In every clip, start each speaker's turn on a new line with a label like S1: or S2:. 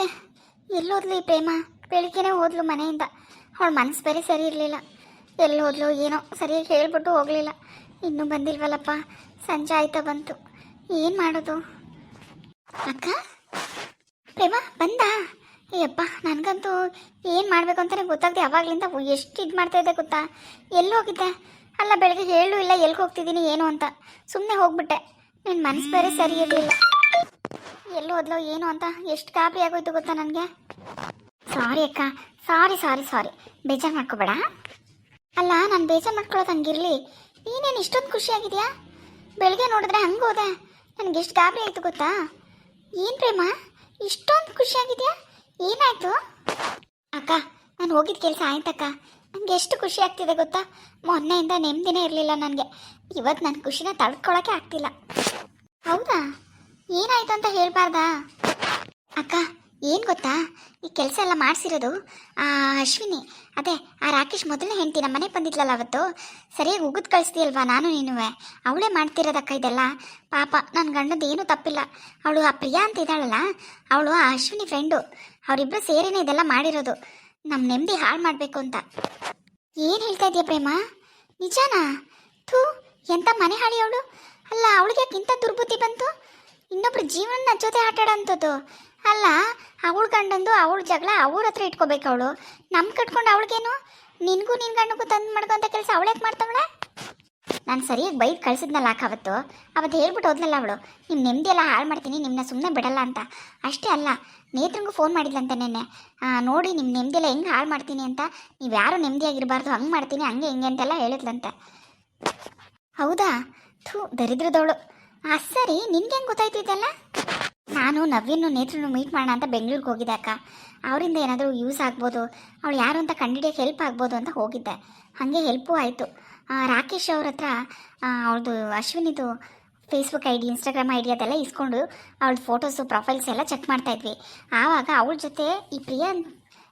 S1: ಛೇ ಎಲ್ಲೋದ್ಲು ಈ ಪ್ರೇಮ? ಬೆಳಿಗ್ಗೆನೇ ಹೋದ್ಲು ಮನೆಯಿಂದ. ಅವಳ ಮನಸ್ಸು ಬೇರೆ ಸರಿ ಇರಲಿಲ್ಲ. ಎಲ್ಲಿ ಹೋದ್ಲು, ಏನೋ ಸರಿಯಾಗಿ ಹೇಳ್ಬಿಟ್ಟು ಹೋಗಲಿಲ್ಲ. ಇನ್ನೂ ಬಂದಿಲ್ವಲ್ಲಪ್ಪ? ಸಂಜೆ ಆಯ್ತಾ ಬಂತು. ಏನು ಮಾಡೋದು? ಅಕ್ಕ? ಪ್ರೇಮ, ಬಂದ? ಅಯ್ಯಪ್ಪ ನನಗಂತೂ ಏನು ಮಾಡಬೇಕು ಅಂತಲೇ ಗೊತ್ತಾಗದೆ. ಯಾವಾಗಲಿಂದ ಎಷ್ಟು ಇದು ಮಾಡ್ತಾ ಇದ್ದೆ ಗೊತ್ತಾ? ಎಲ್ಲಿ ಹೋಗಿದ್ದೆ? ಅಲ್ಲ, ಬೆಳಗ್ಗೆ ಹೇಳು ಇಲ್ಲ ಎಲ್ಲಿಗೆ ಹೋಗ್ತಿದ್ದೀನಿ, ಏನು ಅಂತ. ಸುಮ್ಮನೆ ಹೋಗ್ಬಿಟ್ಟೆ. ನಿನ್ನ ಮನಸ್ಸು ಬೇರೆ ಸರಿ ಇರಲಿಲ್ಲ. ಹೋದ್ಲೋ ಏನು ಅಂತ ಎಷ್ಟು ಗಾಬರಿ ಆಗೋಯ್ತು ಗೊತ್ತಾ ನನಗೆ? ಸಾರಿ ಅಕ್ಕ. ಸಾರಿ ಸಾರಿ ಸಾರಿ ಬೇಜಾರು ಮಾಡ್ಕೋಬೇಡ. ಅಲ್ಲ, ನಾನು ಬೇಜಾರು ಮಾಡ್ಕೊಳ್ಳೋದು ಹಂಗಿರಲಿ. ನೀನೇನು ಇಷ್ಟೊಂದು ಖುಷಿಯಾಗಿದೆಯಾ? ಬೆಳಗ್ಗೆ ನೋಡಿದ್ರೆ ಹಂಗೆ ಹೋದೆ. ನನಗೆ ಎಷ್ಟು ಗಾಬರಿ ಆಯಿತು ಗೊತ್ತಾ? ಏನು ಪ್ರೇಮ? ಇಷ್ಟೊಂದು ಖುಷಿಯಾಗಿದೆಯಾ? ಏನಾಯಿತು? ಅಕ್ಕ, ನಾನು ಹೋಗಿದ್ದ ಕೆಲಸ ಆಯ್ತಕ್ಕ. ನನಗೆ ಎಷ್ಟು ಖುಷಿ ಆಗ್ತಿದೆ ಗೊತ್ತಾ? ಮೊನ್ನೆಯಿಂದ ನೆಮ್ಮದಿನೇ ಇರಲಿಲ್ಲ ನನಗೆ. ಇವತ್ತು ನನ್ನ ಖುಷಿನ ತಡ್ಕೊಳ್ಳೋಕೆ ಆಗ್ತಿಲ್ಲ. ಏನಾಯ್ತು ಅಂತ ಹೇಳ್ಬಾರ್ದಾ? ಅಕ್ಕ, ಏನು ಗೊತ್ತಾ? ಈ ಕೆಲಸ ಎಲ್ಲ ಮಾಡಿಸಿರೋದು, ಆ, ಅಶ್ವಿನಿ. ಅದೇ, ಆ ರಾಕೇಶ್ ಮೊದಲನೇ ಹೆಂಡ್ತಿ ನಮ್ಮ ಮನೆಗೆ ಬಂದಿದ್ಲಲ್ಲ ಅವತ್ತು. ಸರಿಯಾಗಿ ಉಗಿದ್ ಕಳಿಸ್ತೀಯಲ್ವಾ ನಾನು ನೀನುವೆ? ಅವಳೇ ಮಾಡ್ತಿರೋದಕ್ಕ ಇದೆಲ್ಲ. ಪಾಪ ನನ್ನ ಗಂಡದ ಏನೂ ತಪ್ಪಿಲ್ಲ. ಅವಳು ಆ ಪ್ರಿಯಾ ಅಂತ ಇದ್ದಾಳಲ್ಲ, ಅವಳು ಆ ಅಶ್ವಿನಿ ಫ್ರೆಂಡು ಅವರಿಬ್ಬರು ಸೇರಿನೇ ಇದೆಲ್ಲ ಮಾಡಿರೋದು. ನಮ್ಮ ನೆಮ್ಮದಿ ಹಾಳು ಮಾಡಬೇಕು ಅಂತ. ಏನು ಹೇಳ್ತಾ ಇದೆಯಾ ಪ್ರೇಮ? ನಿಜಾನಾ? ಥೂ ಎಂಥ ಮನೆ ಹಾಳಿ ಅವಳು? ಅಲ್ಲ ಅವಳಿಗೆ ಇಂಥ ದುರ್ಬುದ್ಧಿ ಬಂತು? ಇನ್ನೊಬ್ರು ಜೀವನ ಜೊತೆ ಆಟಾಡೋಂಥದ್ದು. ಅಲ್ಲ, ಅವಳ ಗಂಡಂದು ಅವಳ ಜಗಳ ಅವ್ರ ಹತ್ರ ಇಟ್ಕೋಬೇಕು ಅವಳು. ನಮ್ಮ ಕಟ್ಕೊಂಡು ಅವಳಿಗೇನು? ನಿನಗೂ ನಿನ್ನ ಗಂಡಗೂ ತಂದು ಮಾಡ್ಕೊಂತ ಕೆಲಸ ಅವಳೇಗೆ ಮಾಡ್ತಾವಳೆ? ನಾನು ಸರಿಯಾಗಿ ಬೈದು ಕಳ್ಸಿದ್ನಲ್ಲ ಅಕ್ಕ ಅವತ್ತು. ಹೇಳ್ಬಿಟ್ಟು ಹೋದ್ನಲ್ಲ ಅವಳು. ನಿಮ್ಮ ನೆಮ್ಮದಿ ಎಲ್ಲ ಹಾಳು ಮಾಡ್ತೀನಿ ನಿಮ್ಮನ್ನ ಸುಮ್ಮನೆ ಬಿಡಲ್ಲ ಅಂತ. ಅಷ್ಟೇ ಅಲ್ಲ, ನೇತ್ರಂಗೂ ಫೋನ್ ಮಾಡಿದ್ಲಂತೆ ನೆನ್ನೆ. ನೋಡಿ ನಿಮ್ಮ ನೆಮ್ಮದಿ ಎಲ್ಲ ಹೆಂಗೆ ಹಾಳು ಮಾಡ್ತೀನಿ ಅಂತ. ನೀವು ಯಾರು ನೆಮ್ಮದಿಯಾಗಿರಬಾರ್ದು ಹಂಗೆ ಮಾಡ್ತೀನಿ, ಹಂಗೆ ಹಿಂಗೆ ಅಂತೆಲ್ಲ ಹೇಳಿದ್ಲಂತೆ. ಹೌದಾ? ಥೂ, ದರಿದ್ರದವಳು. ಆ, ಸರಿ, ನಿನ್ಗೆ ಹೆಂಗೆ ನಾನು ನವೀನ್ ನೇತ್ರನು ಮೀಟ್ ಮಾಡೋಣ ಅಂತ ಬೆಂಗಳೂರಿಗೆ ಹೋಗಿದ್ದೆ ಅಕ್ಕ. ಅವರಿಂದ ಏನಾದರೂ ಯೂಸ್ ಆಗ್ಬೋದು, ಅವಳು ಯಾರು ಅಂತ ಕಂಡಿಡಿಯೋಕೆ ಹೆಲ್ಪ್ ಆಗ್ಬೋದು ಅಂತ ಹೋಗಿದ್ದೆ. ಹಾಗೆ ಹೆಲ್ಪು ಆಯಿತು. ರಾಕೇಶ್ ಅವ್ರ ಹತ್ರ ಅವಳದು ಅಶ್ವಿನಿದು Facebook I D Instagram I D ಅದೆಲ್ಲ ಇಸ್ಕೊಂಡು ಅವಳದು ಫೋಟೋಸು ಪ್ರೊಫೈಲ್ಸ್ ಎಲ್ಲ ಚೆಕ್ ಮಾಡ್ತಾ ಇದ್ವಿ. ಆವಾಗ ಅವಳ ಜೊತೆ ಈ ಪ್ರಿಯಾ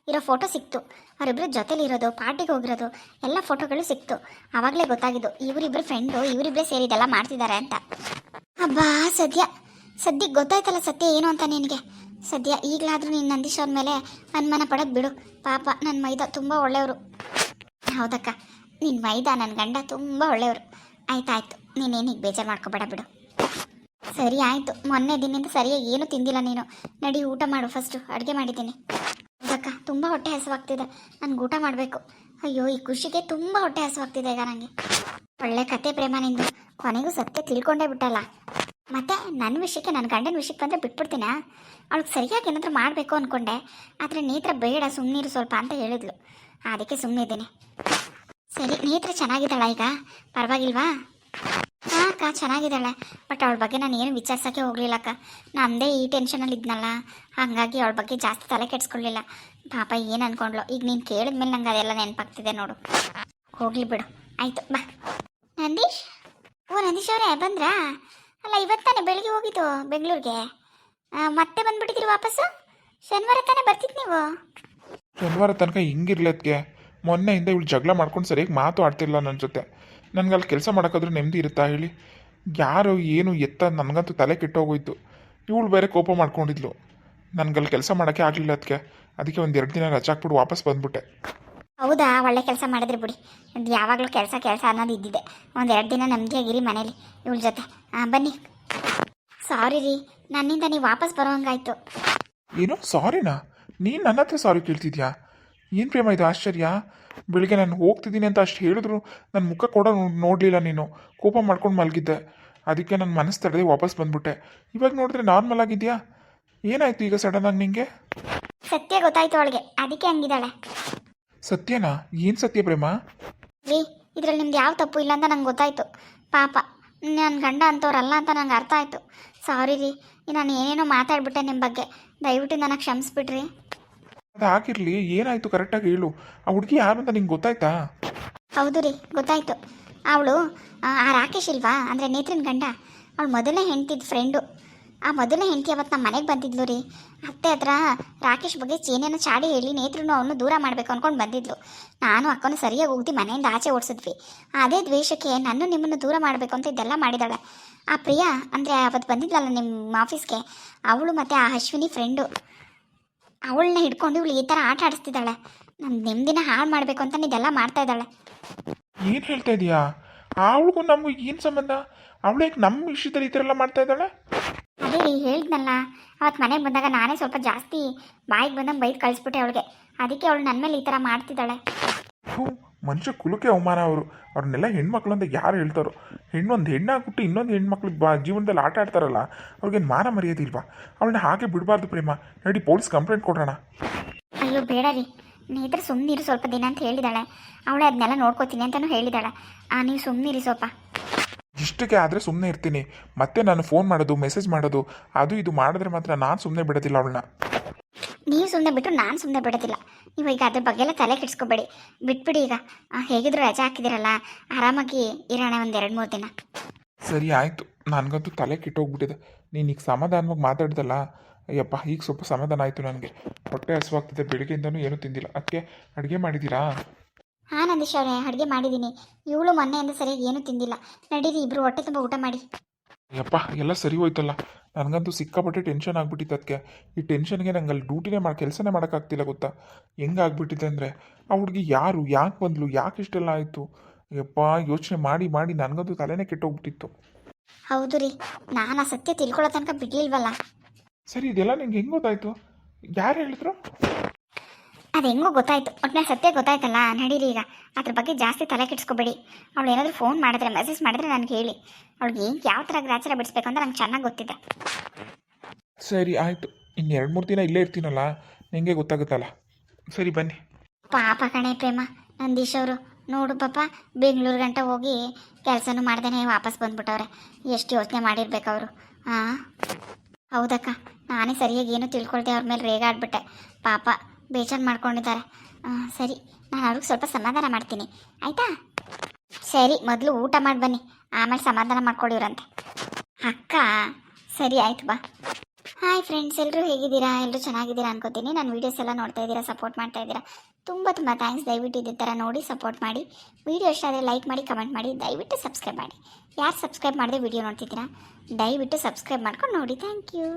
S1: ಇರೋ ಫೋಟೋ ಸಿಕ್ತು. ಅವರಿಬ್ಬರು ಜೊತೆಲಿರೋದು, ಪಾರ್ಟಿಗೆ ಹೋಗಿರೋದು, ಎಲ್ಲ ಫೋಟೋಗಳು ಸಿಕ್ತು. ಆವಾಗಲೇ ಗೊತ್ತಾಗಿದ್ದು ಇವರಿಬ್ಬರು ಫ್ರೆಂಡು ಇವರಿಬ್ಬರೇ ಸೇರಿದೆಲ್ಲ ಮಾಡ್ತಿದ್ದಾರೆ ಅಂತ. ಅಬ್ಬಾ, ಸದ್ಯ. ಸದ್ಯಕ್ಕೆ ಗೊತ್ತಾಯ್ತಲ್ಲ ಸತ್ಯ ಏನು ಅಂತ ನಿನಗೆ? ಸದ್ಯ ಈಗಲಾದರೂ ನೀನು ನಂದೀಶ್ ಅವ್ರ ಮೇಲೆ ಅನುಮಾನ ಪಡೋದು ಬಿಡು. ಪಾಪ ನನ್ನ ಮೈದ ತುಂಬ ಒಳ್ಳೆಯವರು. ಹೌದಕ್ಕ ನಿನ್ನ ಮೈದ ನನ್ನ ಗಂಡ ತುಂಬ ಒಳ್ಳೆಯವರು. ಆಯ್ತಾಯ್ತು, ನೀನೇನಿಗೆ ಬೇಜಾರು ಮಾಡ್ಕೋಬೇಡ ಬಿಡು. ಸರಿ ಆಯಿತು, ಮೊನ್ನೆ ದಿನದಿಂದ ಸರಿಯಾಗಿ ಏನು ತಿಂದಿಲ್ಲ ನೀನು. ನಡಿ, ಊಟ ಮಾಡು ಫಸ್ಟು ಅಡುಗೆ ಮಾಡಿದ್ದೀನಿ. ಹೌದಕ್ಕ, ತುಂಬ ಹೊಟ್ಟೆ ಹಸುವಾಗ್ತಿದೆ. ನನಗೆ ಊಟ ಮಾಡಬೇಕು. ಅಯ್ಯೋ, ಈ ಖುಷಿಗೆ ತುಂಬ ಹೊಟ್ಟೆ ಹಸುವಾಗ್ತಿದೆ ಈಗ ನನಗೆ ಒಳ್ಳೆ ಕತೆ ಪ್ರೇಮ ನಿಂದು. ಕೊನೆಗೂ ಸತ್ಯ ತಿಳ್ಕೊಂಡೇ ಬಿಟ್ಟಲ್ಲ. ಮತ್ತೆ ನನ್ನ ವಿಷಯಕ್ಕೆ ನನ್ನ ಗಂಡನ ವಿಷಯಕ್ಕೆ ಬಂದರೆ ಬಿಟ್ಬಿಡ್ತೀನ? ಅವಳಿಗೆ ಸರಿಯಾಗಿ ಏನಾದರೂ ಮಾಡಬೇಕು ಅಂದ್ಕೊಂಡೆ ಆದರೆ ನೇತ್ರ ಬೇಡ ಸುಮ್ಮನಿರು ಸ್ವಲ್ಪ ಅಂತ ಹೇಳಿದ್ಲು. ಅದಕ್ಕೆ ಸುಮ್ಮನೆ ಇದ್ದೀನಿ. ಸರಿ, ನೇತ್ರ ಚೆನ್ನಾಗಿದ್ದಾಳ ಈಗ? ಪರವಾಗಿಲ್ವಾ? ಹಾಂ ಅಕ್ಕ, ಚೆನ್ನಾಗಿದ್ದಾಳೆ. ಬಟ್ ಅವಳ ಬಗ್ಗೆ ನಾನು ಏನು ವಿಚಾರಿಸೋಕ್ಕೆ ಹೋಗಲಿಲ್ಲ ಅಕ್ಕ. ನಮ್ಮದೇ ಈ ಟೆನ್ಷನಲ್ಲಿ ಇದ್ನಲ್ಲ. ಹಾಗಾಗಿ ಅವಳ ಬಗ್ಗೆ ಜಾಸ್ತಿ ತಲೆ ಕೆಡಿಸ್ಕೊಳ್ಳಿಲ್ಲ ಪಾಪ ಏನು ಅನ್ಕೊಂಡ್ಲು ಈಗ ನೀನು ಕೇಳಿದ್ಮೇಲೆ ನಂಗೆ ಅದೆಲ್ಲ ನೆನಪಾಗ್ತಿದೆ ನೋಡು. ಹೋಗ್ಲಿ ಬಿಡು. ಆಯಿತು, ಬಾ. ನಂದೀಶ್? ಓ, ನಂದೀಶ್ ಅವರೇ, ಬಂದ್ರಾ? ಅಲ್ಲ ಇವತ್ತಾನೆ ಬೆಳಿಗ್ಗೆ ಹೋಗಿದ್ದು ಬೆಂಗಳೂರಿಗೆ. ಮತ್ತೆ ಬಂದ್ಬಿಟ್ಟಿದ್ದೀರಿ ವಾಪಸ್ಸು? ಶನಿವಾರ ತಾನೇ ಬರ್ತಿದ್ ನೀವು?
S2: ಶನಿವಾರ ತನಕ ಹಿಂಗಿರ್ಲತ್ಗೆ ಮೊನ್ನೆಯಿಂದ ಇವಳು ಜಗಳ ಮಾಡ್ಕೊಂಡು ಸರಿಯಾಗಿ ಮಾತು ಆಡ್ತಿಲ್ಲ ನನ್ನ ಜೊತೆ. ನನಗೆ ಅಲ್ಲಿ ಕೆಲಸ ಮಾಡೋಕ್ಕಾದ್ರೂ ನೆಮ್ಮದಿ ಇರುತ್ತಾ ಹೇಳಿ. ಯಾರು, ಏನು ಎತ್ತ ನನಗಂತೂ ತಲೆ ಕೆಟ್ಟೋಗೋಯ್ತು. ಇವಳು ಬೇರೆ ಕೋಪ ಮಾಡ್ಕೊಂಡಿದ್ಲು. ನನಗಲ್ಲಿ ಕೆಲಸ ಮಾಡೋಕ್ಕೆ ಆಗಲಿಲ್ಲ ಅದಕ್ಕೆ ಅದಕ್ಕೆ ಒಂದು ಎರಡು ದಿನ ರಜೆ ಹಾಕ್ಬಿಟ್ಟು ವಾಪಸ್ ಬಂದ್ಬಿಟ್ಟೆ.
S1: ಹೌದಾ? ಒಳ್ಳೆ ಕೆಲಸ ಮಾಡಿದ್ರಿ ಬಿಡಿ. ಅದು ಯಾವಾಗಲೂ ಕೆಲಸ ಕೆಲಸ ಅನ್ನೋದು ಇದ್ದಿದೆ. ಒಂದು ಎರಡು ದಿನ ಆಗಿರಿ ಮನೇಲಿ ಇವಳ ಜೊತೆ. ಹಾಂ ಬನ್ನಿ. ಸಾರಿ ರೀ. ನನ್ನಿಂದ ನೀವು ವಾಪಸ್ ಬರೋಂಗಾಯ್ತು.
S2: ಏನು? ಸಾರಿನಾ ನೀನು ನನ್ನ ಹತ್ರ ಸಾರಿ ಕೇಳ್ತಿದ್ಯಾ? ಏನು ಪ್ರೇಮ ಇದು? ಆಶ್ಚರ್ಯ? ಬೆಳಿಗ್ಗೆ ನಾನು ಹೋಗ್ತಿದ್ದೀನಿ ಅಂತ ಅಷ್ಟು ಹೇಳಿದ್ರು ನನ್ನ ಮುಖ ಕೂಡ ನೋಡಲಿಲ್ಲ ನೀನು. ಕೋಪ ಮಾಡ್ಕೊಂಡು ಮಲಗಿದ್ದೆ. ಅದಕ್ಕೆ ನನ್ನ ಮನಸ್ಸು ತಡೆದೇ ವಾಪಸ್ ಬಂದ್ಬಿಟ್ಟೆ. ಇವಾಗ ನೋಡಿದ್ರೆ ನಾರ್ಮಲ್ ಆಗಿದೆಯಾ? ಏನಾಯ್ತು ಈಗ ಸಡನ್ ಆಗಿ ನಿಂಗೆ?
S1: ಸತ್ಯ ಗೊತ್ತಾಯ್ತು ಅವಳಿಗೆ. ಅದಕ್ಕೆ ಹಂಗಿದ್ದಾಳೆ.
S2: ಸತ್ಯನಾ? ಏನು ಸತ್ಯ ಪ್ರೇಮ?
S1: ರೀ ಇದ್ರಲ್ಲಿ ನಿಮ್ದು ಯಾವ ತಪ್ಪು ಇಲ್ಲ ಅಂತ ನಂಗೆ ಗೊತ್ತಾಯ್ತು. ಪಾಪ ನನ್ನ ಗಂಡ ಅಂತವ್ರಲ್ಲ ಅಂತ ನಂಗೆ ಅರ್ಥ ಆಯಿತು. ಸಾರಿ ರೀ ನಾನು ಏನೇನೋ ಮಾತಾಡ್ಬಿಟ್ಟೆ ನಿಮ್ಮ ಬಗ್ಗೆ. ದಯವಿಟ್ಟು ನನಗೆ ಕ್ಷಮಿಸ್ಬಿಟ್ರಿ
S2: ಅದು ಹಾಕಿರ್ಲಿ ಏನಾಯ್ತು ಕರೆಕ್ಟಾಗಿ ಹೇಳು. ಆ ಹುಡುಗಿ ಯಾರು ಅಂತ ನಿಂಗೆ ಗೊತ್ತಾಯ್ತಾ?
S1: ಹೌದು ರೀ ಗೊತ್ತಾಯ್ತು. ಅವಳು ಆ ರಾಕೇಶ್ ಇಲ್ವಾ? ಅಂದರೆ ನೇತ್ರಿನ ಗಂಡ. ಅವಳು ಮೊದಲೇ ಹೆಂಡ್ತಿದ್ ಫ್ರೆಂಡು ಆ ಮೊದಲ ಹೆಂಡತಿ ಅವತ್ತು ನಮ್ಮ ಮನೆಗೆ ಬಂದಿದ್ಲು ರೀ. ಅತ್ತೆ ಹತ್ರ ರಾಕೇಶ್ ಬಗ್ಗೆ ಏನೇನೋ ಚಾಡಿ ಹೇಳಿ ನೇತ್ರನು ಅವನು ದೂರ ಮಾಡಬೇಕು ಅಂದ್ಕೊಂಡು ಬಂದಿದ್ಲು. ನಾನು ಅಕ್ಕನ ಸರಿಯಾಗಿ ಹೋಗಿ ಮನೆಯಿಂದ ಆಚೆ ಓಡಿಸಿದ್ವಿ. ಅದೇ ದ್ವೇಷಕ್ಕೆ ನನ್ನ ನಿಮ್ಮನ್ನು ದೂರ ಮಾಡಬೇಕು ಅಂತ ಇದೆಲ್ಲ ಮಾಡಿದಾಳೆ. ಆ ಪ್ರಿಯಾ, ಅಂದರೆ ಅವತ್ತು ಬಂದಿದ್ಲಲ್ಲ ನಿಮ್ಮ ಆಫೀಸ್ಗೆ, ಅವಳು ಮತ್ತು ಆ ಅಶ್ವಿನಿ ಫ್ರೆಂಡು ಅವಳನ್ನ ಹಿಡ್ಕೊಂಡು ಇವಳು ಈ ಥರ ಆಟ ಆಡಿಸ್ತಿದ್ದಾಳೆ. ನಮ್ಮ ನೆಮ್ಮದಿನ ಹಾಳು ಮಾಡಬೇಕು ಅಂತ ಇದೆಲ್ಲ ಮಾಡ್ತಾ ಇದ್ದಾಳೆ.
S2: ಏನು ಹೇಳ್ತಾ ಇದೀಯಾ? ಅವಳಿಗೂ ನಮಗೂ ಏನು ಸಂಬಂಧ? ಅವಳೇ ನಮ್ಮ ವಿಷಯದಲ್ಲಿ ಈ ಥರ ಎಲ್ಲ ಮಾಡ್ತಾ ಇದ್ದಾಳೆ?
S1: ಅದೇ ರೀ ಹೇಳಿದ್ನಲ್ಲ ಅವತ್ತು ಮನೆಗೆ ಬಂದಾಗ ನಾನೇ ಸ್ವಲ್ಪ ಜಾಸ್ತಿ ಬಾಯಿಗೆ ಬಂದಂಗೆ ಬೈದು ಕಳಿಸ್ಬಿಟ್ಟೆ ಅವಳಿಗೆ. ಅದಕ್ಕೆ ಅವಳು ನನ್ನ ಮೇಲೆ ಈ ಥರ ಮಾಡ್ತಿದ್ದಾಳೆ.
S2: ಮನುಷ್ಯ ಕುಲಕ್ಕೆ ಅವಮಾನ ಅವರು. ಅವ್ರನ್ನೆಲ್ಲ ಹೆಣ್ಮಕ್ಳು ಅಂತ ಯಾರು ಹೇಳ್ತಾರೋ? ಹೆಣ್ಣು ಹಾಕ್ಬಿಟ್ಟು ಹೆಣ್ಣಾಗ್ಬಿಟ್ಟು ಇನ್ನೊಂದು ಹೆಣ್ಮಕ್ಳು ಬಾ ಜೀವನದಲ್ಲಿ ಆಟ ಆಡ್ತಾರಲ್ಲ ಅವ್ರಿಗೇನು ಮಾನ ಮರ್ಯಾದಿಲ್ವಾ ಅವಳನ್ನ ಹಾಗೆ ಬಿಡಬಾರ್ದು ಪ್ರೇಮ. ನಡಿ ಪೊಲೀಸ್ ಕಂಪ್ಲೇಂಟ್ ಕೊಡೋಣ.
S1: ಅಯ್ಯೋ ಬೇಡ ರೀ. ನೀತ್ರ ಸುಮ್ಮನಿರಿ ಸ್ವಲ್ಪ ದಿನ ಅಂತ ಹೇಳಿದಾಳೆ. ಅವಳೇ ಅದನ್ನೆಲ್ಲ ನೋಡ್ಕೋತೀನಿ ಅಂತಲೂ ಹೇಳಿದಾಳೆ. ಆ ನೀವು ಸುಮ್ಮನಿರಿ ಸ್ವಲ್ಪ.
S2: ಇಷ್ಟಕ್ಕೆ ಆದರೆ ಸುಮ್ಮನೆ ಇರ್ತೀನಿ. ಮತ್ತೆ ನಾನು ಫೋನ್ ಮಾಡೋದು ಮೆಸೇಜ್ ಮಾಡೋದು ಅದು ಇದು ಮಾಡಿದ್ರೆ ಮಾತ್ರ ನಾನು ಸುಮ್ಮನೆ ಬಿಡೋದಿಲ್ಲ ಅವಳನ್ನ.
S1: ನೀವು ಸುಮ್ಮನೆ ಬಿಟ್ಟು ನಾನು ಸುಮ್ಮನೆ ಬಿಡೋದಿಲ್ಲ. ನೀವು ಈಗ ಅದ್ರ ಬಗ್ಗೆ ಎಲ್ಲ ತಲೆ ಕೆಡಿಸ್ಕೋಬೇಡಿ. ಬಿಟ್ಬಿಡಿ ಈಗ. ಆ, ಹೇಗಿದ್ರು ರಜೆ ಹಾಕಿದಿರಲ್ಲ. ಆರಾಮಾಗಿ ಇರೋಣ ಒಂದು ಎರಡು ಮೂರು ದಿನ.
S2: ಸರಿ ಆಯಿತು. ನನಗಂತೂ ತಲೆ ಕೆಟ್ಟೋಗ್ಬಿಟ್ಟಿದೆ. ನೀನು ಈಗ ಸಮಾಧಾನವಾಗಿ ಮಾತಾಡ್ದಲ್ಲ? ಅಯ್ಯಪ್ಪ ಈಗ ಸ್ವಲ್ಪ ಸಮಾಧಾನ ಆಯಿತು ನನಗೆ. ಹೊಟ್ಟೆ ಹಸುವಾಗ್ತಿದೆ. ಬೆಳಿಗ್ಗೆಯಿಂದನೂ ಏನೂ ತಿಂದಿಲ್ಲ. ಅದಕ್ಕೆ ಅಡುಗೆ ಮಾಡಿದ್ದೀರಾ?
S1: ಹಾಂ ನಂದೀಶ್ ಅವರೇ ಅಡುಗೆ ಮಾಡಿದ್ದೀನಿ ಇವಳು ಮೊನ್ನೆಯಿಂದ ಸರಿಯಾಗಿ ಏನೂ ತಿಂದಿಲ್ಲ. ನಡೀರಿ ಇಬ್ಬರು ಹೊಟ್ಟೆ ತುಂಬ ಊಟ ಮಾಡಿ.
S2: ಯಪ್ಪ ಎಲ್ಲ ಸರಿ ಹೋಯ್ತಲ್ಲ? ನನಗಂತೂ ಸಿಕ್ಕಾಪಟ್ಟೆ ಟೆನ್ಷನ್ ಆಗ್ಬಿಟ್ಟಿತ್ತು ಅದಕ್ಕೆ ಈ ಟೆನ್ಷನ್ಗೆ ನಂಗೆ ಅಲ್ಲಿ ಡ್ಯೂಟಿನೇ ಮಾಡಿ ಕೆಲಸನೇ ಮಾಡೋಕ್ಕಾಗ್ತಿಲ್ಲ ಗೊತ್ತಾ? ಹೆಂಗಾಗ್ಬಿಟ್ಟಿದೆ ಅಂದರೆ? ಆ ಹುಡುಗಿ ಯಾರು? ಯಾಕೆ ಬಂದ್ಲು? ಯಾಕೆ ಇಷ್ಟೆಲ್ಲ ಆಯಿತು? ಯಪ್ಪ ಯೋಚನೆ ಮಾಡಿ ಮಾಡಿ ನನಗಂತೂ ತಲೆನೇ ಕೆಟ್ಟೋಗ್ಬಿಟ್ಟಿತ್ತು.
S1: ಹೌದು ರೀ. ನಾನು ಆ ಸತ್ಯ ತಿಳ್ಕೊಳ್ಳೋ ತನಕ ಬಿಡ್ಲಿಲ್ವಲ್ಲ?
S2: ಸರಿ ಇದೆಲ್ಲ ನಿಂಗೆ ಹೆಂಗೆ ಗೊತ್ತಾಯಿತು? ಯಾರು ಹೇಳಿದ್ರು?
S1: ಅದು ಹೆಂಗೋ ಗೊತ್ತಾಯ್ತು. ಒಟ್ಟಿನ ಸತ್ಯ ಗೊತ್ತಾಯ್ತಲ್ಲ ನಡೀರಿ ಈಗ. ಅದ್ರ ಬಗ್ಗೆ ಜಾಸ್ತಿ ತಲೆ ಕೆಡಿಸ್ಕೋಬೇಡಿ. ಅವಳು ಏನಾದರೂ ಫೋನ್ ಮಾಡಿದ್ರೆ ಮೆಸೇಜ್ ಮಾಡಿದ್ರೆ ನನಗೆ ಹೇಳಿ. ಅವಳಿಗೆ ಯಾವ ಥರ ಗ್ರಾಚಾರ ಬಿಡಿಸ್ಬೇಕು ಅಂತ ನಂಗೆ ಚೆನ್ನಾಗಿ ಗೊತ್ತಿದೆ.
S2: ಸರಿ ಆಯಿತು. ಇನ್ನು ಎರಡು ಮೂರು ದಿನ ಇಲ್ಲೇ ಇರ್ತೀನಲ್ಲ ನಿಂಗೆ ಗೊತ್ತಾಗುತ್ತಲ್ಲ. ಸರಿ ಬನ್ನಿ.
S1: ಪಾಪ ಕಣೆ ಪ್ರೇಮ ನಂದೀಶ್ ಅವರು. ನೋಡು ಪಾಪ ಬೆಂಗಳೂರು ಗಂಟ ಹೋಗಿ ಕೆಲಸನೂ ಮಾಡ್ದೇನೆ ವಾಪಸ್ ಬಂದ್ಬಿಟ್ಟವ್ರೆ. ಎಷ್ಟು ಯೋಚನೆ ಮಾಡಿರ್ಬೇಕು ಅವರು. ಹಾಂ ಹೌದಕ್ಕ ನಾನೇ ಸರಿಯಾಗಿ ಏನೂ ತಿಳ್ಕೊಳ್ದೆ ಅವ್ರ ಮೇಲೆ ರೇಗಾಡ್ಬಿಟ್ಟೆ ಪಾಪ ಬೇಜಾರು ಮಾಡ್ಕೊಂಡಿದ್ದಾರೆ. ಸರಿ, ನಾನು ಅವ್ರಿಗೆ ಸ್ವಲ್ಪ ಸಮಾಧಾನ ಮಾಡ್ತೀನಿ. ಆಯಿತಾ? ಸರಿ, ಮೊದಲು ಊಟ ಮಾಡಿ ಬನ್ನಿ. ಆಮೇಲೆ ಸಮಾಧಾನ ಮಾಡ್ಕೊಡಿವ್ರಂತೆ ಅಕ್ಕ, ಸರಿ, ಆಯ್ತು, ಬಾ. ಹಾಯ್ ಫ್ರೆಂಡ್ಸ್ ಎಲ್ಲರೂ ಹೇಗಿದ್ದೀರಾ? ಎಲ್ಲರೂ ಚೆನ್ನಾಗಿದ್ದೀರಾ ಅನ್ಕೋತೀನಿ. ನಾನು ವೀಡಿಯೋಸ್ ಎಲ್ಲ ನೋಡ್ತಾ ಇದ್ದೀರಾ ಸಪೋರ್ಟ್ ಮಾಡ್ತಾ ಇದ್ದೀರಾ. ತುಂಬ ತುಂಬ ಥ್ಯಾಂಕ್ಸ್ ದಯವಿಟ್ಟು ಇದೇ ಥರ ನೋಡಿ ಸಪೋರ್ಟ್ ಮಾಡಿ. ವೀಡಿಯೋ ಇಷ್ಟ ಆದರೆ ಲೈಕ್ ಮಾಡಿ ಕಮೆಂಟ್ ಮಾಡಿ, ದಯವಿಟ್ಟು ಸಬ್ಸ್ಕ್ರೈಬ್ ಮಾಡಿ. ಯಾರು ಸಬ್ಸ್ಕ್ರೈಬ್ ಮಾಡಿದ್ರೆ ವೀಡಿಯೋ ನೋಡ್ತಿದ್ದೀರಾ? ದಯವಿಟ್ಟು ಸಬ್ಸ್ಕ್ರೈಬ್ ಮಾಡ್ಕೊಂಡು ನೋಡಿ. Thank you